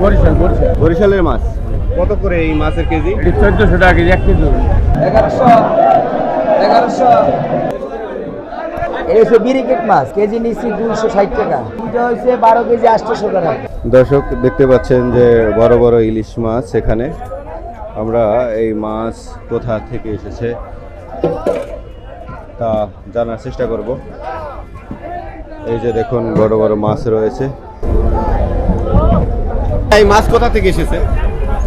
বরিশাল বরিশাল। বরিশালের মাছ। কত করে এই মাছের কেজি? চোদ্দশো টাকা কেজি এক কেজি। এগারোশো এগারোশো। বিরিকেট মাছ কেজি নিচ্ছি দুইশো ষাট টাকা। এটা হচ্ছে বারো কেজি আটশোশো টাকা। দর্শক দেখতে পাচ্ছেন যে বড় বড় ইলিশ মাছ এখানে। আমরা এই মাছ কোথা থেকে এসেছে তা জানার চেষ্টা করব। এই যে দেখুন বড় বড় মাছ রয়েছে। এই মাছ কোথা থেকে এসেছে?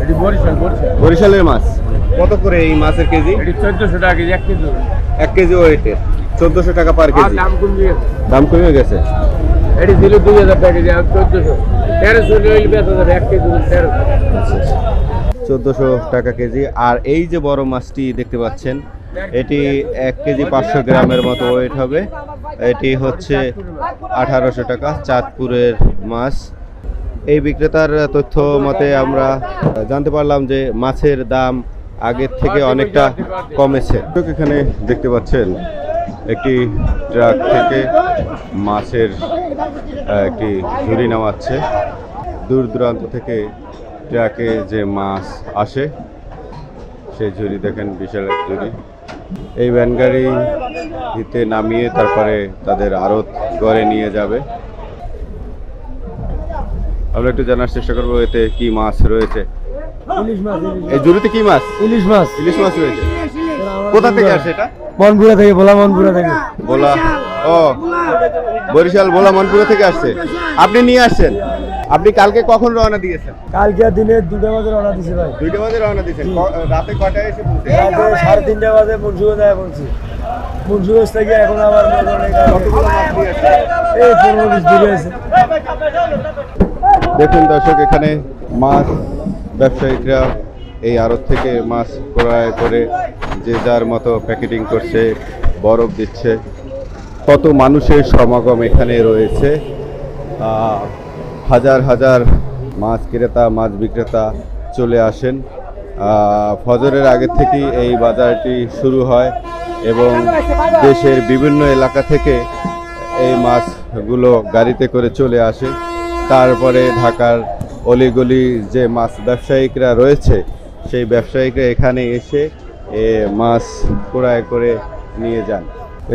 এটি বরিশাল বরিশাল। বরিশালের মাছ। কত করে এই মাছের কেজি? এটি চোদ্দশো টাকা কেজি এক কেজি এক কেজি ওয়েটের চোদ্দশো টাকা পার কেজি। দাম কমে গেছে। দাম কমে গেছে? এটি ছিল দুই হাজার টাকা কেজি আর চোদ্দশো। তেরোশো নিলে বেচা যাবে এক কেজি তেরোশো। চোদ্দোশো টাকা কেজি। আর এই যে বড় মাছটি দেখতে পাচ্ছেন এটি এক কেজি পাঁচশো গ্রামের মতো ওয়েট হবে। এটি হচ্ছে আঠারোশো টাকা চাঁদপুরের মাছ। এই বিক্রেতার তথ্য মতে আমরা জানতে পারলাম যে মাছের দাম আগের থেকে অনেকটা কমেছে। এখানে দেখতে পাচ্ছেন একটি ট্রাক থেকে মাছের একটি ঝুড়ি নামাচ্ছে। দূর দূরান্ত থেকে ট্রাকে যে মাছ আসে, সেই ঝুড়ি দেখেন, বিশাল এক ঝুড়ি। এই ভ্যান গাড়িতে নামিয়ে তারপরে তাদের আড়ত গড়ে নিয়ে যাবে। আমরা একটু জানার চেষ্টা করব এতে কি মাছ রয়েছে। ইলিশ মাছ এই ঝুড়িতে কি মাছ? ইলিশ মাছ। ইলিশ মাছ রয়েছে। কোথা থেকে আসে এটা? মনপুরা থেকে বলা মনপুরা থেকে। বলা ও বরিশাল ভোলা মনপুরা থেকে আসছে। আপনি নিয়ে আসছেন? আপনি কালকে কখন রওনা দিয়েছেন? কালকে দিনে দুটো বাজে রওনা দিছে ভাই। দুইটা বাজে রওনা দিয়েছেন। রাতে কটায় এসে পৌঁছে রাতে সাড়ে তিনটা বাজে মুন্সুগঞ্জ যায় পৌঁছি মুন্সুগঞ্জ থেকে এখন আবার? এই পনেরো বিশ দূরে আছে দেখুন দর্শক, এখানে মাছ ব্যবসায়িকরা এই আড়ত থেকে মাছ ক্রয় করে যে যার মতো প্যাকেটিং করছে, বরফ দিচ্ছে। কত মানুষের সমাগম এখানে রয়েছে। হাজার হাজার মাছ ক্রেতা, মাছ বিক্রেতা চলে আসেন। ফজরের আগে থেকেই এই বাজারটি শুরু হয় এবং দেশের বিভিন্ন এলাকা থেকে এই মাছগুলো গাড়িতে করে চলে আসে। তারপরে ঢাকার অলিগলি যে মাছ ব্যবসায়িকরা রয়েছে, সেই ব্যবসায়িকরা এখানে এসে মাছ ক্রয় করে নিয়ে যান।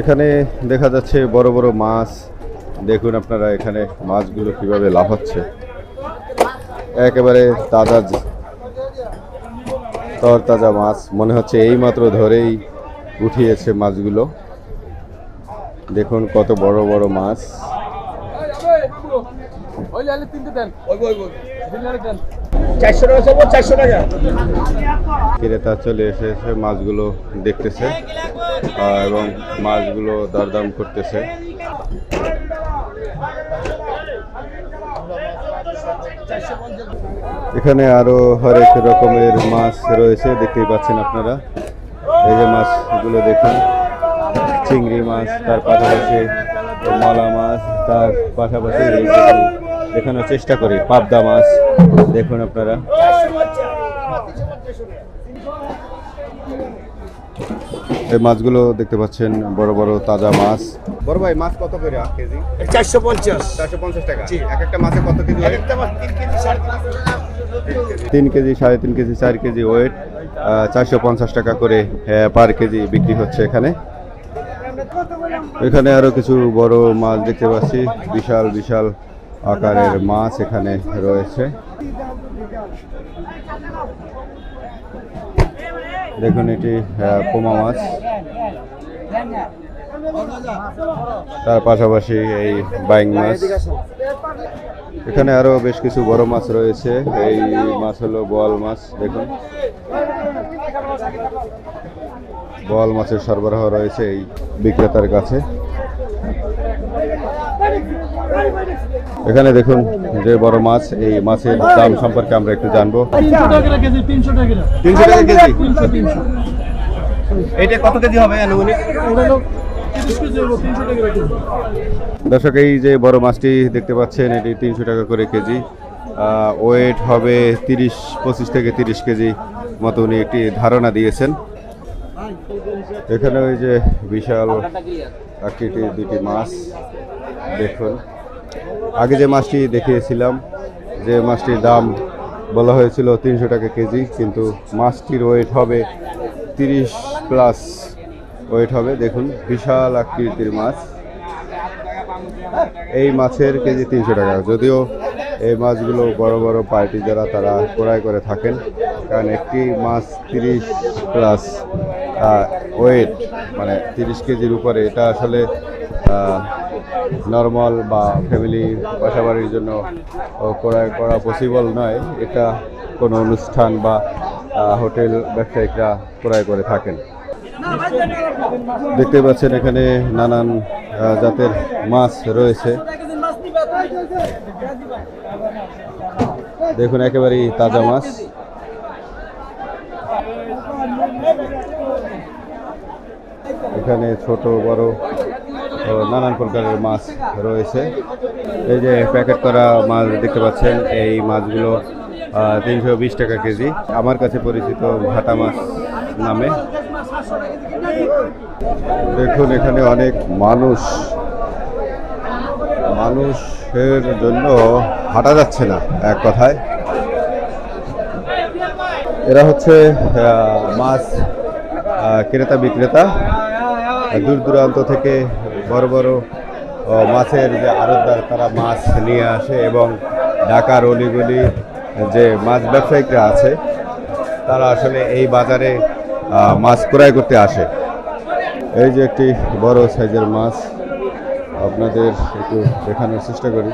এখানে দেখা যাচ্ছে বড় বড় মাছ। দেখুন আপনারা এখানে মাছগুলো কীভাবে লাফাচ্ছে একেবারে তাজা তরতাজা মাছ। মনে হচ্ছে এইমাত্র ধরেই উঠিয়েছে মাছগুলো। দেখুন কত বড় বড় মাছ। চারশো টাকা চারশো টাকা ক্রেতা চলে এসেছে মাছগুলো দেখতেছে এবং মাছগুলো দরদাম করতেছে। এখানে আরও হরেক রকমের মাছ রয়েছে, দেখতেই পাচ্ছেন আপনারা। এই যে মাছগুলো দেখুন, চিংড়ি মাছ তার পাশাপাশি মলা মাছ তার পাশাপাশি দেখানোর চেষ্টা করি পাবদা মাছ। দেখুন আপনারা। এই মাছগুলো দেখতে পাচ্ছেন বড় বড় তাজা মাছ। বড় ভাই মাছ কত করে কেজি? চারশো পঞ্চাশ। চারশো পঞ্চাশ টাকা। এক একটা মাছে কত কেজি? একটা মাছ তিন কেজি সাড়ে তিন কেজি। তিন কেজি সাড়ে তিন কেজি চার কেজি ওয়েট। চারশো পঞ্চাশ টাকা করে পার কেজি বিক্রি হচ্ছে এখানে। এখানে আরও কিছু বড় মাছ দেখতে পাচ্ছি। বিশাল বিশাল আকারের মাছ এখানে রয়েছে। দেখুন এটি পোমা মাছ। তার পাশাপাশি এই বাইং মাছ। এখানে আরও বেশ কিছু বড় মাছ রয়েছে। এই মাছ হলো বোয়াল মাছ, দেখুন। বোয়াল মাছের সরবরাহ রয়েছে এই বিক্রেতার কাছে। এখানে দেখুন যে বড় মাছ এই মাছের দাম সম্পর্কে আমরা একটু জানব। তিনশো টাকা কেজি? এটা কত কেজি হবে আনুমানিক? দর্শক এই যে বড় মাছটি দেখতে পাচ্ছেন এটি তিনশো টাকা করে কেজি। ওয়েট হবে তিরিশ পঁচিশ থেকে তিরিশ কেজি মতো উনি একটি ধারণা দিয়েছেন। এখানে ওই যে বিশাল আকৃতির দুটি মাছ, দেখুন। আগে যে মাছটি দেখিয়েছিলাম, যে মাছটির দাম বলা হয়েছিল তিনশো টাকা কেজি, কিন্তু মাছটির ওয়েট হবে তিরিশ প্লাস ওয়েট হবে। দেখুন, বিশাল আকৃতির মাছ। এই মাছের কেজি তিনশো টাকা। যদিও এই মাছগুলো বড় বড় পার্টি যারা, তারা ক্রয় করে থাকেন। কারণ একটি মাছ তিরিশ প্লাস ওয়েট মানে তিরিশ কেজির উপরে, এটা আসলে নর্মাল বা ফ্যামিলি বাসাবাড়ির জন্য ও ক্রয় করা পসিবল নয়। এটা কোনো অনুষ্ঠান বা হোটেল ব্যবসায়িকরা ক্রয় করে থাকেন। দেখতে পাচ্ছেন এখানে নানান জাতের মাছ রয়েছে। দেখুন, একেবারেই তাজা মাছ। এখানে ছোট, বড় নানান প্রকারের মাছ রয়েছে। এই যে প্যাকেট করা মাছ দেখতে পাচ্ছেন, এই মাছগুলো তিনশো বিশ টাকা কেজি। আমার কাছে পরিচিত ভাটা মাছ নামে। দেখুন, এখানে অনেক মানুষ। মানুষের জন্য হাঁটা যাচ্ছে না, এক কথায়। এরা হচ্ছে মাছ ক্রেতা বিক্রেতা। দূর দূরান্ত থেকে বড় বড় মাছের যে আড়তদার, তারা মাছ নিয়ে আসে এবং ঢাকার অলিগলি যে মাছ ব্যবসায়িকরা আছে, তারা আসলে এই বাজারে মাছ ক্রয় করতে আসে। এই যে একটি বড় সাইজের মাছ, আপনাদের একটু দেখানোর চেষ্টা করি।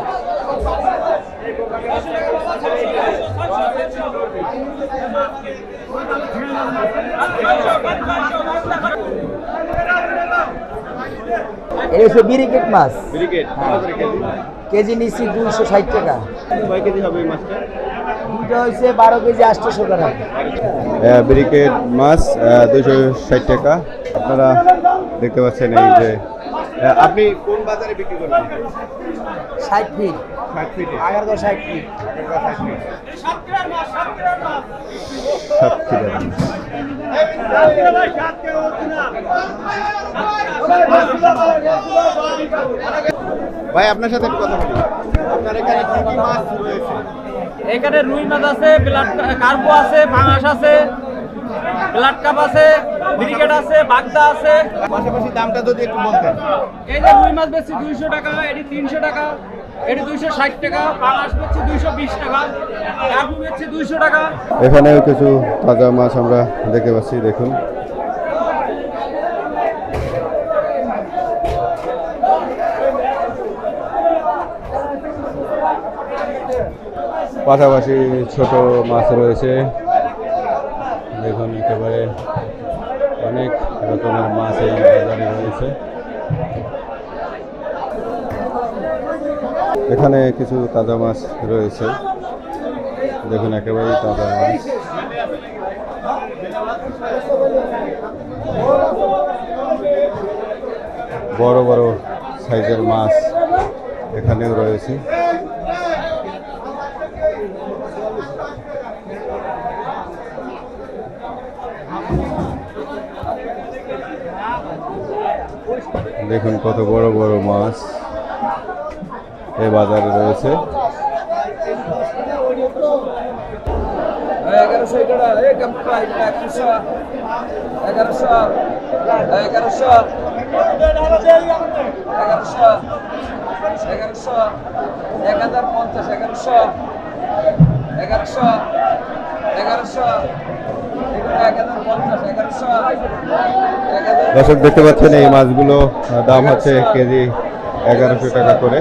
এটা হচ্ছে বিরিকেট মাছ। কেজি নিচ্ছি দুইশো ষাট টাকা। দুইটা হচ্ছে বারো কেজি আটশোশো টাকা ব্রিকেট মাছ দুশো ষাট টাকা। আপনারা দেখতে পাচ্ছেন এই যে আপনি কোন বাজারে বিক্রি করবেন? ষাট ফিট। ষাট ফিটে। ষাট ফিট। ভাই আপনার সাথে একটু কথা বলি। আপনার এখানে কি কি মাছ রয়েছে? এখানে রুই মাছ আছে ব্লাড কার্পো আছে পাঙাশ আছে ব্লাড কাপ আছে ব্রিগেড আছে বাগদা আছে। পাশাপাশি দামটা যদি একটু বলতেন। এই যে রুই মাছ বেচছি দুইশো টাকা এটি তিনশো টাকা এটি দুইশো ষাট টাকা পাঙাশ বেচছি দুইশো বিশ টাকা কার্পো বেচছি দুইশো টাকা। এখানেও কিছু তাজা মাছ আমরা দেখতে পাচ্ছি দেখুন। পাশাপাশি ছোট মাছ রয়েছে। দেখুন একেবারে অনেক রকমের মাছ এই বাজারে রয়েছে। এখানে কিছু তাজা মাছ রয়েছে। দেখুন একেবারেই তাজা মাছ। বড় বড় সাইজের মাছ এখানেও রয়েছে। দেখুন কত বড় বড় মাছ এই বাজারে রয়েছে। এগারোশো এগারোশো এগারোশো এগারোশো এগারোশো এগারোশো, এক হাজার পঞ্চাশ, এগারোশো এগারোশো এগারোশো এক হাজার পঞ্চাশ এগারোশো এক হাজার দর্শক দেখতে পাচ্ছেন এই মাছগুলো দাম হচ্ছে কেজি এগারোশো টাকা করে।